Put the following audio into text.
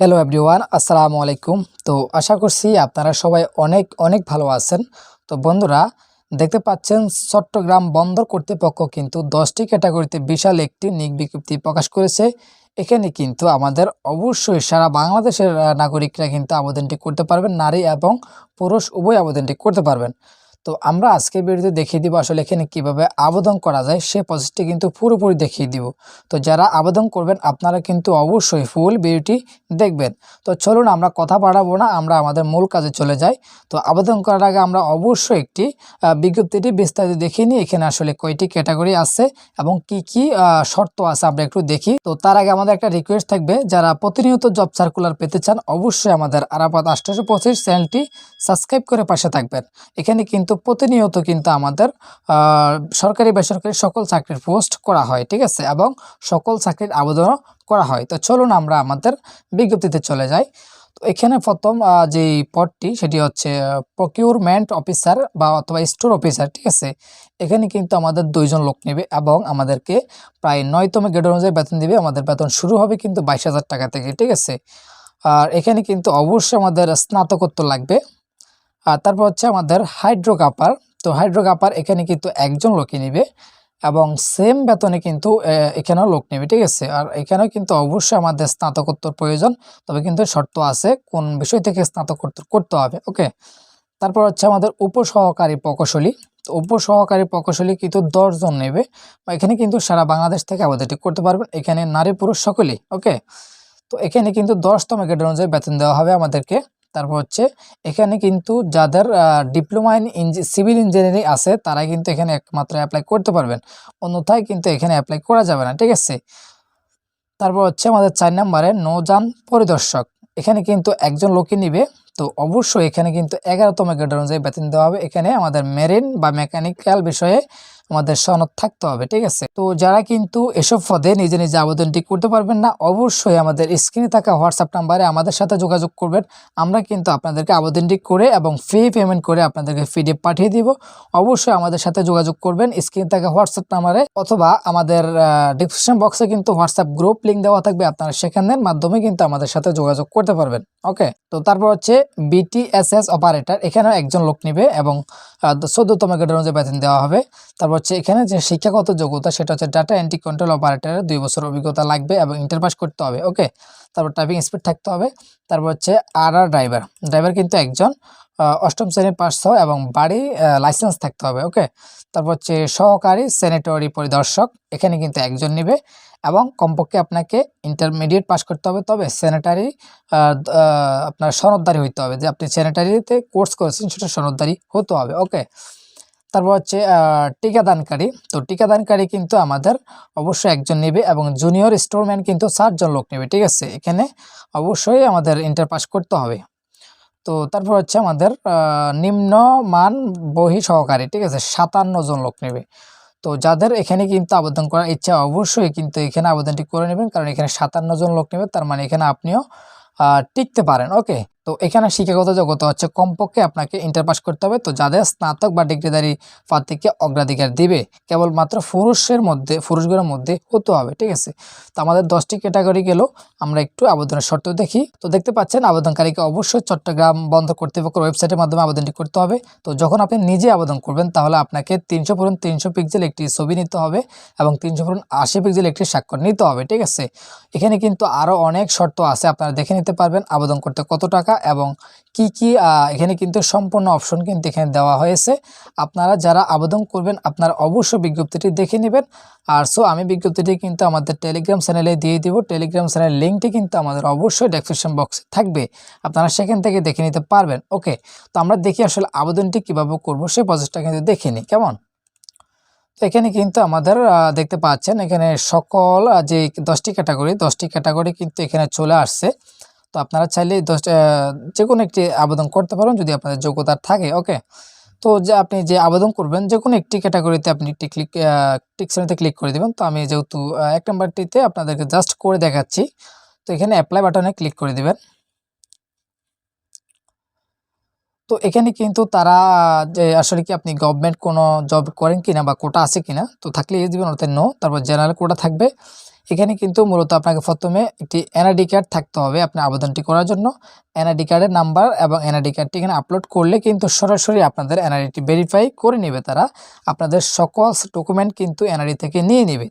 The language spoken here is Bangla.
হ্যালো এভরিওয়ান আসসালামু আলাইকুম তো আশা করছি আপনারা সবাই অনেক অনেক ভালো আছেন। তো বন্ধুরা, দেখতে পাচ্ছেন চট্টগ্রাম বন্দর কর্তৃপক্ষ কিন্তু দশটি ক্যাটাগরিতে বিশাল একটি নিক বিজ্ঞপ্তি প্রকাশ করেছে। এখানে কিন্তু আমাদের অবশ্যই সারা বাংলাদেশের নাগরিকরা কিন্তু আবেদনটি করতে পারবেন। নারী এবং পুরুষ উভয় আবেদনটি করতে পারবেন। তো আমরা আজকে ভিডিওতে দেখিয়ে দিব আসলে এখানে কীভাবে আবেদন করা যায় সে প্রসেসটি কিন্তু পুরোপুরি দেখিয়ে দিব। তো যারা আবেদন করবেন, আপনারা কিন্তু অবশ্যই ফুল ভিডিওটি দেখবেন। তো চলুন আমরা কথা বাড়াবো না, আমরা আমাদের মূল কাজে চলে যাই। তো আবেদন করার আগে আমরা অবশ্যই একটি বিজ্ঞপ্তিটি বিস্তারিত দেখিয়ে নিই। এখানে আসলে কয়টি ক্যাটাগরি আছে এবং কি কি শর্ত আছে আমরা একটু দেখি। তো তার আগে আমাদের একটা রিকোয়েস্ট থাকবে, যারা প্রতিনিয়ত জব সার্কুলার পেতে চান, অবশ্যই আমাদের আরাপাত আষ্টশো পঁচিশ চ্যানেলটি সাবস্ক্রাইব করে পাশে থাকবেন। এখানে কিন্তু প্রতিনিয়ত কিন্তু আমাদের সরকারি, বেসরকারি সকল চাকরির পোস্ট করা হয়, ঠিক আছে? এবং সকল চাকরির আবেদনও করা হয়। তো চলুন আমরা আমাদের বিজ্ঞপ্তিতে চলে যাই। তো এখানে প্রথম যেই পদটি, সেটি হচ্ছে প্রকিউরমেন্ট অফিসার বা অথবা স্টোর অফিসার ঠিক আছে? এখানে কিন্তু আমাদের দুইজন লোক নেবে এবং আমাদেরকে প্রায় নয়তম গ্রেড অনুযায়ী বেতন দিবে। আমাদের বেতন শুরু হবে কিন্তু বাইশ হাজার টাকা থেকে, ঠিক আছে? আর এখানে কিন্তু অবশ্যই আমাদের স্নাতকোত্তর লাগবে। আর তারপর হচ্ছে আমাদের হাইড্রোকাপার। তো হাইড্রোকাপার এখানে কিন্তু একজন লোকই নেবে এবং সেম বেতনে কিন্তু এখানেও লোক নেবে, ঠিক আছে? আর এখানেও কিন্তু অবশ্যই আমাদের স্নাতকোত্তর প্রয়োজন, তবে কিন্তু শর্ত আছে কোন বিষয় থেকে স্নাতকোত্তর করতে হবে, ওকে? তারপর হচ্ছে আমাদের উপসহকারী প্রকৌশলী। তো উপসহকারী প্রকৌশলী কিন্তু দশজন নেবে, বা এখানে কিন্তু সারা বাংলাদেশ থেকে আবেদনটি করতে পারবেন, এখানে নারী পুরুষ সকলেই, ওকে? তো এখানে কিন্তু দশতম গ্রেড অনুযায়ী বেতন দেওয়া হবে আমাদেরকে। তারপর হচ্ছে, এখানে কিন্তু যাদের ডিপ্লোমা ইন সিভিল ইঞ্জিনিয়ারিং আছে তারা কিন্তু এখানে একমাত্র অ্যাপ্লাই করতে পারবেন। অন্যথায় কিন্তু এখানে অ্যাপ্লাই করা যাবে না, ঠিক আছে? তারপর হচ্ছে আমাদের চার নম্বরে, নৌযান পরিদর্শক। এখানে কিন্তু একজন লোকই নিবে, তো অবশ্যই এখানে কিন্তু এগারোতম গ্রেড অনুযায়ী বেতন দেওয়া হবে। এখানে আমাদের মেরিন বা মেকানিক্যাল বিষয়ে আমাদের সনদ থাকতে হবে, ঠিক আছে? তো যারা কিন্তু এসব পদে নিজে নিজে আবেদনটি করতে পারবেন না, অবশ্যই আমাদের স্ক্রিনে থাকা হোয়াটসঅ্যাপ নাম্বারে আমাদের সাথে যোগাযোগ করবেন। আমরা কিন্তু আপনাদেরকে আবেদনটি করে এবং ফি পেমেন্ট করে আপনাদেরকে পিডিএফ পাঠিয়ে দিব। অবশ্যই আমাদের সাথে যোগাযোগ করবেন, স্ক্রিনে থাকা হোয়াটসঅ্যাপ নাম্বারে অথবা আমাদের ডিসক্রিপশন বক্সে কিন্তু হোয়াটসঅ্যাপ গ্রুপ লিঙ্ক দেওয়া থাকবে, আপনারা সেখানের মাধ্যমে কিন্তু আমাদের সাথে যোগাযোগ করতে পারবেন, ওকে? তো তারপর হচ্ছে বিটিএসএস অপারেটর এখানেও একজন লোক নেবে এবং চোদ্দতম গ্রেডের অনুযায়ী বেতন দেওয়া হবে। তারপর হচ্ছে এখানে যে শিক্ষাগত যোগ্যতা, সেটা হচ্ছে ডাটা এন্ট্রি কন্ট্রোল অপারেটরের দুই বছর অভিজ্ঞতা লাগবে এবং ইন্টার পাস করতে হবে ওকে তারপর টাইপিং স্পিড থাকতে হবে, তারপর হচ্ছে আর আর ড্রাইভার ড্রাইভার কিন্তু একজন অষ্টম শ্রেণির পাস সহ এবং বাড়ি লাইসেন্স থাকতে হবে ওকে তারপর হচ্ছে সহকারী সেনেটরি পরিদর্শক, এখানে কিন্তু একজন নেবে এবং কমপক্ষে আপনাকে ইন্টারমিডিয়েট পাস করতে হবে, তবে স্যানিটারি আপনার সনদদারি হইতে হবে, যে আপনি স্যানিটারিতে কোর্স করেছেন, সেটা সনদদারি হতে হবে ওকে তারপর হচ্ছে টিকাদানকারী তো টিকাদানকারী কিন্তু আমাদের অবশ্যই একজন নেবে এবং জুনিয়র স্টোরম্যান কিন্তু চারজন লোক নেবে, ঠিক আছে? এখানে অবশ্যই আমাদের ইন্টার পাস করতে হবে। তো তারপর হচ্ছে আমাদের নিম্ন মান বহি সহকারী, ঠিক আছে? সাতান্ন জন লোক নেবে। তো যাদের এখানে কিন্তু আবেদন করার ইচ্ছা, অবশ্যই কিন্তু এখানে আবেদনটি করে নেবেন, কারণ এখানে সাতান্ন জন লোক নেবে, তার মানে এখানে আপনিও টিকতে পারেন, ওকে? তো এখানে শিক্ষাগত যোগ্যতা হচ্ছে কমপক্ষে আপনাকে ইন্টার পাস করতে হবে। তো যাদের স্নাতক বা ডিগ্রিধারী প্রার্থীকে অগ্রাধিকার দিবে, কেবলমাত্র পুরুষের মধ্যে পুরুষগুলোর মধ্যে হতে হবে, ঠিক আছে? তো আমাদের দশটি ক্যাটাগরি গেল, আমরা একটু আবেদনের শর্ত দেখি। তো দেখতে পাচ্ছেন, আবেদনকারীকে অবশ্যই চট্টগ্রাম বন্দর কর্তৃপক্ষের ওয়েবসাইটের মাধ্যমে আবেদনটি করতে হবে। তো যখন আপনি নিজে আবেদন করবেন, তাহলে আপনাকে তিনশো পূরণ তিনশো পিক্সেল একটি ছবি নিতে হবে এবং তিনশো পূরণ আশি পিক্সেল একটি স্বাক্ষর নিতে হবে, ঠিক আছে? এখানে কিন্তু আরও অনেক শর্ত আছে, আপনারা দেখে নিতে পারবেন আবেদন করতে কত টাকা এবং কি কি এখানে কিন্তু সম্পূর্ণ অপশন কিন্তু এখানে দেওয়া হয়েছে। আপনারা যারা আবেদন করবেন, আপনারা অবশ্যই বিজ্ঞপ্তিটি দেখে নেবেন। আর সো আমি বিজ্ঞপ্তিটি কিন্তু আমাদের টেলিগ্রাম চ্যানেলে দিয়ে দিব। টেলিগ্রাম চ্যানেল লিঙ্কটি কিন্তু আমাদের অবশ্যই ডেসক্রিপশন বক্সে থাকবে। আপনারা সেখান থেকে দেখে নিতে পারবেন। ওকে তো আমরা দেখি আসলে আবেদনটি কীভাবে করব, সেই প্রসেসটা কিন্তু দেখে নিই। কেমন? এখানে কিন্তু আমাদের দেখতে পাচ্ছেন, এখানে সকল যে দশটি ক্যাটাগরি দশটি ক্যাটাগরি কিন্তু এখানে চলে আসছে। তো আপনারা চাইলে দশ যে কোনো একটি আবেদন করতে পারেন যদি আপনাদের যোগ্যতা থাকে ওকে তো যে আপনি যে আবেদন করবেন যে কোনো একটি ক্যাটাগরিতে আপনি একটি ক্লিক টিকশনিতে ক্লিক করে দেবেন। তো আমি যেহেতু এক নম্বরটিতে আপনাদেরকে জাস্ট করে দেখাচ্ছি, তো এখানে অ্যাপ্লাই বাটনে ক্লিক করে দেবেন। তো এখানে কিন্তু তারা, যে আসলে কি আপনি গভর্নমেন্ট কোনো জব করেন কিনা বা কোটা আছে কিনা, তো থাকলে ইয়ে দিবেন, অর্থাৎ নো তারপর জেনারেল কোটা থাকবে। এখানে কিন্তু মূলত আপনাকে প্রথমে একটি এনআইডি কার্ড থাকতে হবে আপনার আবেদনটি করার জন্য। এনআইডি কার্ডের নাম্বার এবং এনআইডি কার্ডটি এখানে আপলোড করলে কিন্তু সরাসরি আপনাদের এনআইডিটি ভেরিফাই করে নেবে তারা। আপনাদের সকল ডকুমেন্ট কিন্তু এনআইডি থেকে নিয়ে নেবে।